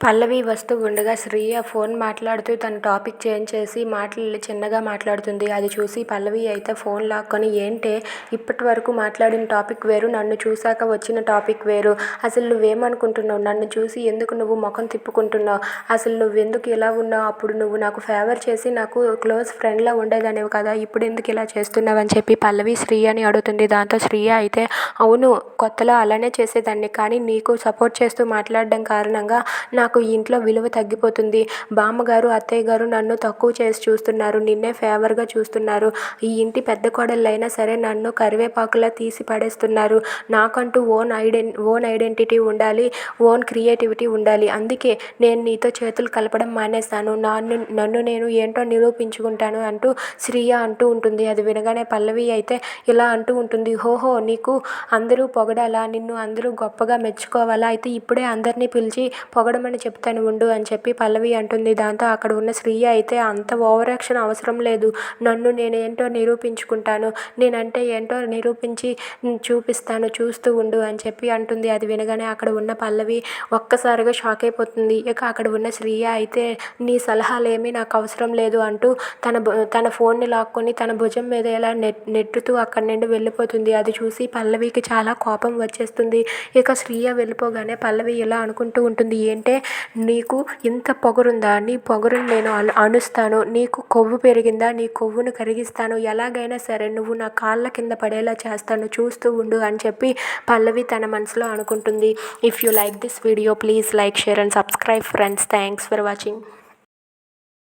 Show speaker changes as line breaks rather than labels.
పల్లవి వస్తూ ఉండగా శ్రీయ ఫోన్ మాట్లాడుతూ తన టాపిక్ చేంజ్ చేసి మాటలు చిన్నగా మాట్లాడుతుంది. అది చూసి పల్లవి అయితే ఫోన్ లాక్కొని ఏంటే? ఇప్పటి వరకు మాట్లాడిన టాపిక్ వేరు నన్ను చూశాక వచ్చిన టాపిక్ వేరు. అసలు నువ్వేమనుకుంటున్నావు? నన్ను చూసి ఎందుకు నువ్వు ముఖం తిప్పుకుంటున్నావు? అసలు నువ్వు ఎందుకు ఇలా ఉన్నావు? అప్పుడు నువ్వు నాకు ఫేవర్ చేసి నాకు క్లోజ్ ఫ్రెండ్లా ఉండేదానివి కదా ఇప్పుడు ఎందుకు ఇలా చేస్తున్నావు? అని చెప్పి పల్లవి శ్రీయని అడుగుతుంది. దాంతో శ్రీయ అయితే అవును కొత్తలో అలానే చేసేదాన్ని కానీ నీకు సపోర్ట్ చేస్తూ మాట్లాడడం కారణంగా నాకు ఈ ఇంట్లో విలువ తగ్గిపోతుంది. బామ్మగారు అత్తయ్య గారు నన్ను తక్కువ చేసి చూస్తున్నారు. నిన్నే ఫేవర్గా చూస్తున్నారు. ఈ ఇంటి పెద్ద కోడళ్ళైనా సరే నన్ను కరివేపాకులా తీసి పడేస్తున్నారు. నాకంటూ ఓన్ ఐడెన్ ఓన్ ఐడెంటిటీ ఉండాలి ఓన్ క్రియేటివిటీ ఉండాలి. అందుకే నేను నీతో చేతులు కలపడం మానేస్తాను నన్ను నన్ను నేను ఏంటో నిరూపించుకుంటాను అంటూ శ్రీయ అంటూ ఉంటుంది. అది వినగానే పల్లవి అయితే ఇలా అంటూ ఉంటుంది. హోహో నీకు అందరూ పొగడాలా? నిన్ను అందరూ గొప్పగా మెచ్చుకోవాలా? అయితే ఇప్పుడే అందరినీ పిలిచి పొగడమని చెప్తాను ఉండు అని చెప్పి పల్లవి అంటుంది. దాంతో అక్కడ ఉన్న శ్రీయ అయితే అంత ఓవర్ యాక్షన్ అవసరం లేదు. నన్ను నేనేంటో నిరూపించుకుంటాను. నేనంటే ఏంటో నిరూపించి చూపిస్తాను చూస్తూ ఉండు అని చెప్పి అంటుంది. అది వినగానే అక్కడ ఉన్న పల్లవి ఒక్కసారిగా షాక్ అయిపోతుంది. ఇక అక్కడ ఉన్న శ్రీయ అయితే నీ సలహాలు ఏమీ నాకు అవసరం లేదు అంటూ తన తన ఫోన్ని లాక్కొని తన భుజం మీద ఇలా నెట్ నెట్టుతూ అక్కడి నుండి వెళ్ళిపోతుంది. అది చూసి పల్లవికి చాలా కోపం వచ్చేస్తుంది. ఇక శ్రీయ వెళ్ళిపోగానే పల్లవి ఇలా అనుకుంటూ ఉంటుంది. ఏంటే నీకు ఇంత పొగరుందా? నీ పొగరుని నేను అను అణుస్తాను. నీకు కొవ్వు పెరిగిందా? నీ కొవ్వును కరిగిస్తాను. ఎలాగైనా సరే నువ్వు నా కాళ్ళ కింద పడేలా చేస్తాను. చూస్తూ ఉండు అని చెప్పి పల్లవి తన మనసులో అనుకుంటుంది. If you like this video please like share and subscribe friends thanks for watching